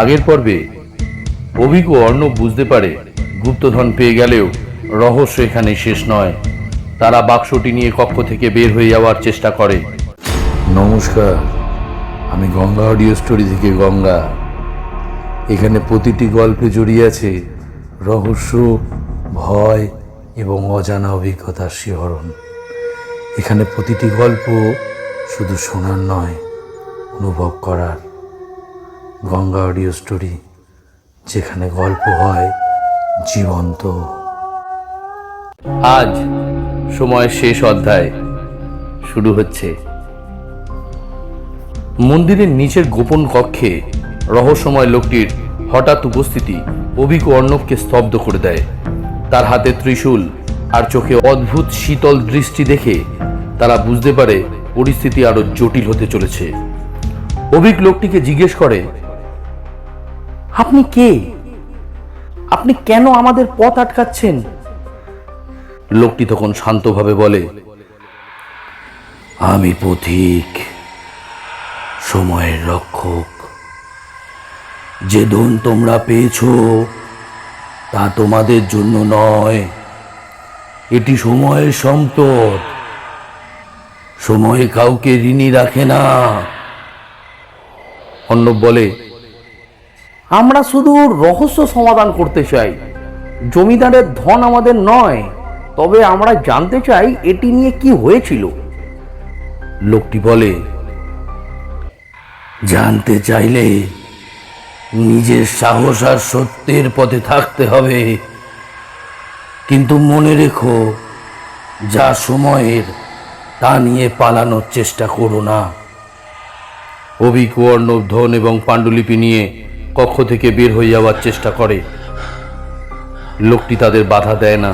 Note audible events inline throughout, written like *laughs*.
আগের পর্বে অভিজ্ঞ অর্ণব বুঝতে পারে গুপ্তধন পেয়ে গেলেও রহস্য এখানে শেষ নয়। তারা বাক্সটি নিয়ে কক্ষ থেকে বের হয়ে যাওয়ার চেষ্টা করে। নমস্কার, আমি গঙ্গা অডিও স্টোরি থেকে গঙ্গা। এখানে প্রতিটি গল্পে জড়িয়ে আছে রহস্য, ভয় এবং অজানা অভিজ্ঞতার শিহরণ। এখানে প্রতিটি গল্প শুধু শোনার নয়, অনুভব করার। গঙ্গা অডিও স্টোরি, যেখানে গল্প হয় জীবন্ত। আজ সময় শেষ অধ্যায় শুরু হচ্ছে। মন্দিরের নিচের গোপন কক্ষে রহস্যময় লোকটির হঠাৎ উপস্থিতি অভিজ্ঞ অর্ণবকে স্তব্ধ করে দেয়। তার হাতে ত্রিশূল আর চোখে অদ্ভুত শীতল দৃষ্টি দেখে তারা বুঝতে পারে পরিস্থিতি আরও জটিল হতে চলেছে। অভিক লোকটিকে জিজ্ঞেস করে আপনি কে? আপনি কেন আমাদের পথ আটকাচ্ছেন? লোকটি তখন শান্তভাবে বলে, আমি পথিক, সময়ের রক্ষক। যে ধন তোমরা পেয়েছ, তা তোমাদের জন্য নয়। এটি সময়ের সম্পদ। সময় কাউকে ঋণী রাখে না। অর্ণব বলে আমরা শুধু রহস্য সমাধান করতে চাই। জমিদারের ধন আমাদের নয়, তবে আমরা জানতে চাই এটি নিয়ে কি হয়েছিল। লোকটি বলে, জানতে চাইলে নিজের সাহস আর সত্যের পথে থাকতে হবে। কিন্তু মনে রেখো, যা সময়ের, তা নিয়ে পালানোর চেষ্টা করো না। অভিক অর্ণব ধন এবং পাণ্ডুলিপি নিয়ে কক্ষ থেকে বের হয়ে যাওয়ার চেষ্টা করে। লোকটি তাদের বাধা দেয় না,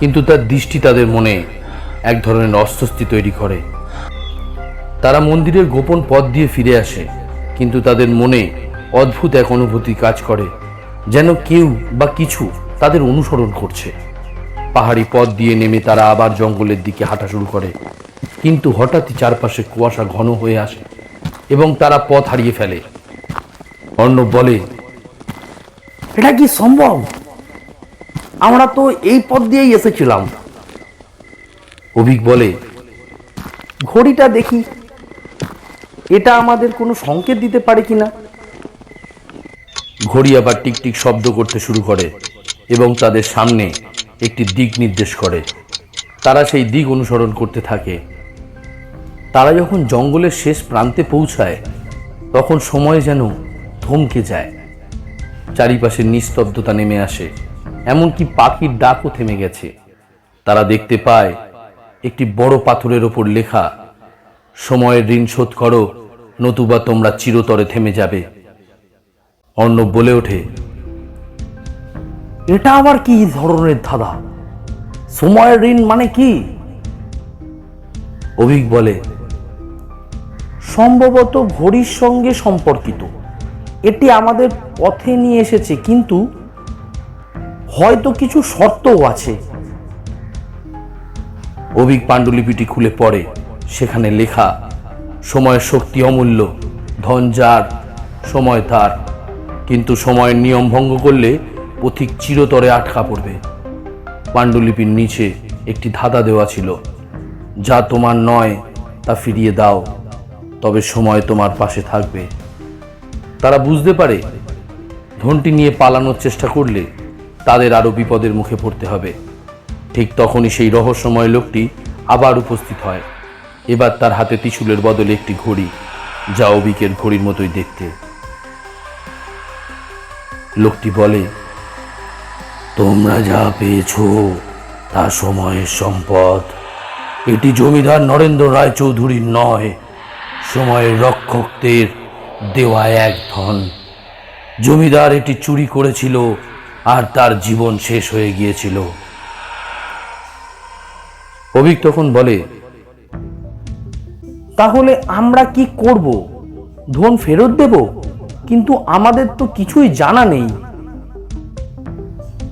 কিন্তু তার দৃষ্টি তাদের মনে এক ধরনের অস্বস্তি তৈরি করে। তারা মন্দিরের গোপন পথ দিয়ে ফিরে আসে, কিন্তু তাদের মনে অদ্ভুত এক অনুভূতি কাজ করে, যেন কেউ বা কিছু তাদের অনুসরণ করছে। পাহাড়ি পথ দিয়ে নেমে তারা আবার জঙ্গলের দিকে হাঁটা শুরু করে, কিন্তু হঠাৎই চারপাশে কুয়াশা ঘন হয়ে আসে এবং তারা পথ হারিয়ে ফেলে। অর্ণব বলে, এটা কি সম্ভব? আমরা তো এই পথ দিয়েই এসেছিলাম। অভিক বলে, ঘড়িটা দেখি। এটা আমাদের কোনো সংকেত দিতে পারে কিনা ঘড়ি আবার টিকটিক শব্দ করতে শুরু করে এবং তাদের সামনে একটি দিক নির্দেশ করে। তারা সেই দিক অনুসরণ করতে থাকে। তারা যখন জঙ্গলের শেষ প্রান্তে পৌঁছায়, তখন সময় যেন থমকে যায়। চারিপাশে নিস্তব্ধতা নেমে আসে। এমনকি পাখির ডাকও থেমে গেছে। তারা দেখতে পায়, একটি বড় পাথরের ওপর লেখা, সময়ের ঋণ শোধ করো, নতুবা তোমরা চিরতরে থেমে যাবে। অর্ণব বলে ওঠে, এটা আবার কি ধরনের ধাঁধা? সময়ের ঋণ মানে কি? অভিক বলে, সম্ভবত ঘড়ির সঙ্গে সম্পর্কিত। এটি আমাদের পথে নিয়ে এসেছে, কিন্তু হয়তো কিছু শর্তও আছে। অভিক পাণ্ডুলিপিটি খুলে পড়ে, সেখানে লেখা, সময়ের শক্তি অমূল্য, ধন যার, সময় তার। কিন্তু সময়ের নিয়ম ভঙ্গ করলে পথিক চিরতরে আটকা পড়বে। পাণ্ডুলিপির নিচে একটি ধাঁধা দেওয়া ছিল, যা তোমার নয়, তা ফিরিয়ে দাও, তবে সময় তোমার পাশে থাকবে। তারা বুঝতে পারে। ধনটি নিয়ে পালানোর চেষ্টা করলে তাদের আরও বিপদের মুখে পড়তে হবে। ঠিক তখনই সেই রহস্যময় লোকটি আবার উপস্থিত হয়। এবার তার হাতে ত্রিশূলের বদলে একটি ঘড়ি, যা অবিকের ঘড়ির মতোই দেখতে। লোকটি বলে, তোমরা যা পেয়েছ, তা সময়ের সম্পদ। এটি জমিদার নরেন্দ্র রায় চৌধুরীর নয়, সময়ের রক্ষকদের দেওয়া এক ধন। জমিদার এটি চুরি করেছিল আর তার জীবন শেষ হয়ে গিয়েছিল। অভিক তখন বলে তাহলে আমরা কি করব? ধন ফেরত দেব? কিন্তু আমাদের তো কিছুই জানা নেই।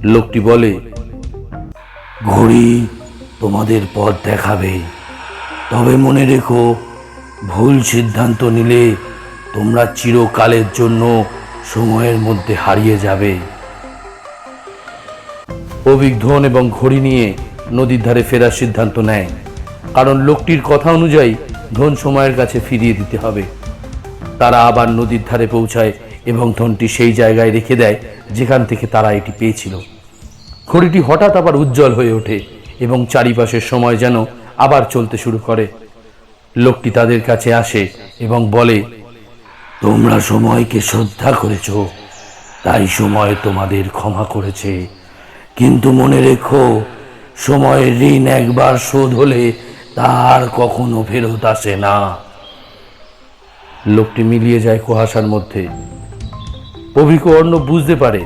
লোকটি বলে ঘড়ি তোমাদের পথ দেখাবে। তবে মনে রেখো ভুল সিদ্ধান্ত নিলে তোমরা চিরকালের জন্য সময়ের মধ্যে হারিয়ে যাবে। অভিজ্ঞন এবং ঘড়ি নিয়ে নদীর ধারে ফেরার সিদ্ধান্ত নেয়। কারণ লোকটির কথা অনুযায়ী ধন সময়ের কাছে ফিরিয়ে দিতে হবে। তারা আবার নদীর ধারে পৌঁছায় এবং ধনটি সেই জায়গায় রেখে দেয় যেখান থেকে তারা এটি পেয়েছিল। ঘড়িটি হঠাৎ আবার উজ্জ্বল হয়ে ওঠে এবং চারিপাশের সময় যেন আবার চলতে শুরু করে। লোকটি তাদের কাছে আসে এবং বলে তোমরা সময়কে শ্রদ্ধা করেছ, তাই সময় তোমাদের ক্ষমা করেছে। কিন্তু মনে রেখো, সময়ের ঋণ একবার শোধ হলে তার কখনো ফেরত আসে না। লোকটি মিলিয়ে যায় কুয়াশার মধ্যে। অভিজ্ঞ অর্ণ বুঝতে পারে,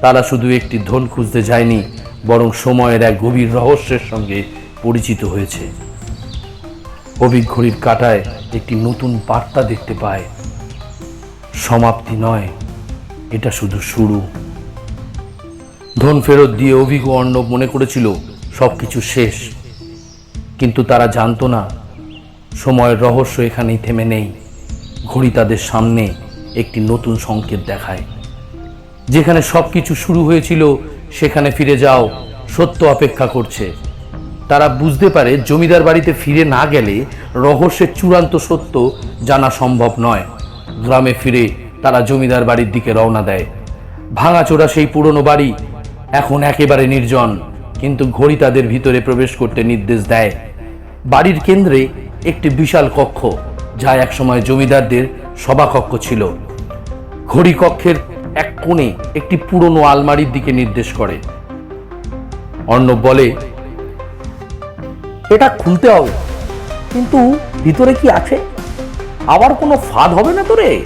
তারা শুধু একটি ধন খুঁজতে যায়নি, বরং সময়ের এক গভীর রহস্যের সঙ্গে পরিচিত হয়েছে। অভিঘড়ির কাটায় একটি নতুন বার্তা দেখতে পায়। সমাপ্তি নয়, এটা শুধু শুরু। ধন ফেরত দিয়ে অভিজ্ঞ অর্ণব মনে করেছিল, সবকিছু শেষ। কিন্তু তারা জানতো না, সময়ের রহস্য এখানেই থেমে নেই। ঘড়ি তাদের সামনে একটি নতুন সংকেত দেখায়। যেখানে সবকিছু শুরু হয়েছিল, সেখানে ফিরে যাও, সত্য অপেক্ষা করছে। তারা বুঝতে পারে, জমিদার বাড়িতে ফিরে না গেলে রহস্যের চূড়ান্ত সত্য জানা সম্ভব নয়। গ্রামে ফিরে তারা জমিদার বাড়ির দিকে রওনা দেয়। ভাঙাচোরা সেই পুরনো বাড়ি এখন একেবারে নির্জন, কিন্তু ঘড়ি তাদের ভিতরে প্রবেশ করতে নির্দেশ দেয়। বাড়ির কেন্দ্রে একটি বিশাল কক্ষ, যা একসময় জমিদারদের সভাকক্ষ ছিল। ঘড়ি কক্ষের এক কোণে একটি পুরনো আলমারির দিকে নির্দেশ করে। অর্ণব বলে, এটা খুলতে হবে, কিন্তু ভিতরে কি আছে? আবার কোনো ফাঁদ হবে না তোরে?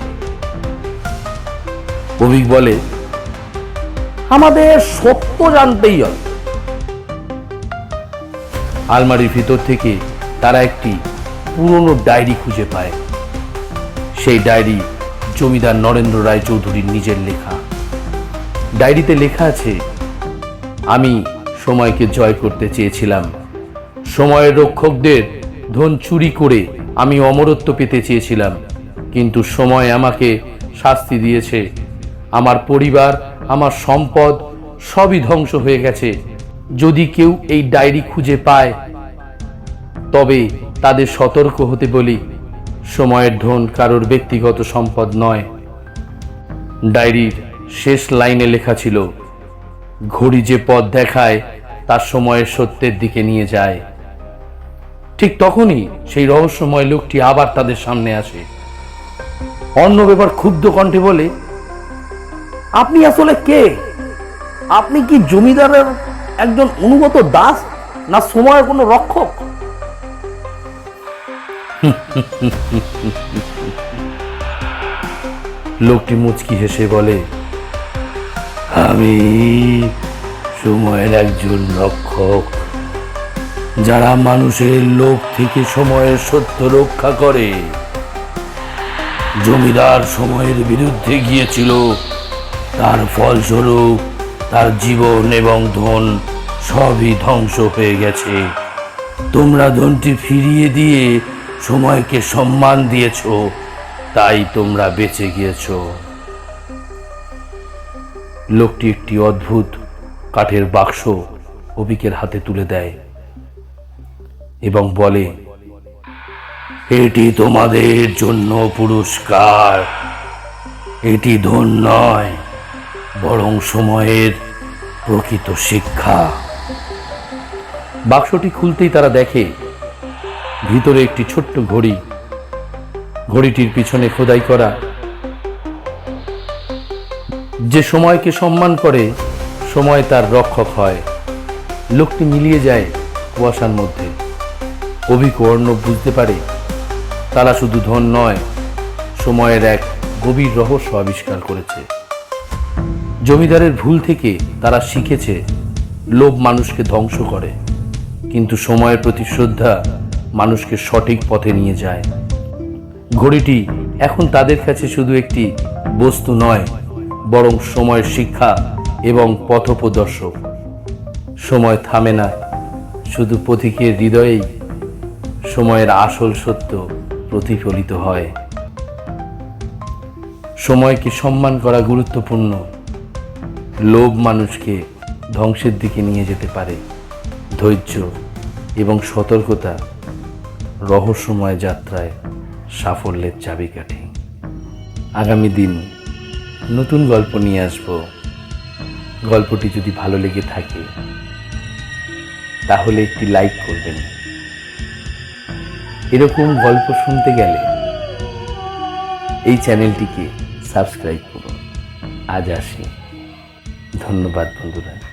অভিক বলে, আমাদের সত্য জানতেই হবে। আলমারির ভিতর থেকে তারা একটি পুরনো ডায়েরি খুঁজে পায়। সেই ডায়েরি জমিদার নরেন্দ্র রায় চৌধুরীর নিজের লেখা। ডায়েরিতে লেখা আছে, আমি সময়কে জয় করতে চেয়েছিলাম। সময়ের রক্ষকদের ধন চুরি করে আমি অমরত্ব পেতে চেয়েছিলাম, কিন্তু সময় আমাকে শাস্তি দিয়েছে। আমার পরিবার, আমার সম্পদ সবই ধ্বংস হয়ে গেছে। যদি কেউ এই ডায়েরি খুঁজে পায়, তবে তাদের সতর্ক হতে বলি। সময়ের ধন কারোর ব্যক্তিগত সম্পদ নয়। ডায়েরির শেষ লাইনে লেখা ছিল, ঘড়ি যে পথ দেখায় তার সময়ের সত্যের দিকে নিয়ে যায়। ঠিক তখনই সেই রহস্যময় লোকটি আবার তাদের সামনে আসে। অন্য ব্যাপার ক্ষুব্ধ কণ্ঠে বলে, আপনি আসলে কে? আপনি কি জমিদারের একজন অনুগত দাস না সময়ের কোনো রক্ষক? *laughs* লোকটি মুচকি হেসে বলে, আমি সময়ের একজন রক্ষক। যারা মানুষের লোক থেকে সময়ের সত্য রক্ষা করে। জমিদার সময়ের বিরুদ্ধে গিয়েছিল। তার ফলস্বরূপ তার জীবন এবং ধন সবই ধ্বংস হয়ে গেছে। তোমরা ধনটি ফিরিয়ে দিয়ে সময়কে সম্মান দিয়েছ, তাই তোমরা বেঁচে গিয়েছ। লোকটি একটি অদ্ভুত কাঠের বাক্স অবিকের হাতে তুলে দেয়। এবং বলে, এটি তোমাদের জন্য পুরস্কার। এটি ধন নয়, বরং সময়ের প্রকৃত শিক্ষা। বাক্সটি খুলতেই তারা দেখে, ভিতরে একটি ছোট্ট ঘড়ি। ঘড়িটির পিছনে খোদাই করা। যে সময়কে সম্মান করে, সময় তার রক্ষক হয়। লোকটি মিলিয়ে যায় কুয়াশার মধ্যে। অভিক অর্ণব বুঝতে পারে, তারা শুধু ধন নয়, সময়ের এক গভীর রহস্য আবিষ্কার করেছে। জমিদারের ভুল থেকে তারা শিখেছে, লোভ মানুষকে ধ্বংস করে, কিন্তু সময়ের প্রতি শ্রদ্ধা মানুষকে সঠিক পথে নিয়ে যায়। ঘড়িটি এখন তাদের কাছে শুধু একটি বস্তু নয়, বরং সময়ের শিক্ষা এবং পথপ্রদর্শক সময় থামে না, শুধু পথিকের হৃদয়েই সময়ের আসল সত্য প্রতিফলিত হয়। সময়কে সম্মান করা গুরুত্বপূর্ণ। লোভ মানুষকে ধ্বংসের দিকে নিয়ে যেতে পারে। ধৈর্য এবং সতর্কতা রহস্যময় যাত্রায় সাফল্যের চাবিকাঠি। আগামী দিন নতুন গল্প নিয়ে আসব। গল্পটি যদি ভালো লেগে থাকে, তাহলে একটি লাইক করবেন। এরকম গল্প শুনতে গেলে এই চ্যানেলটিকে সাবস্ক্রাইব করুন। আজ আসি। ধন্যবাদ বন্ধুরা।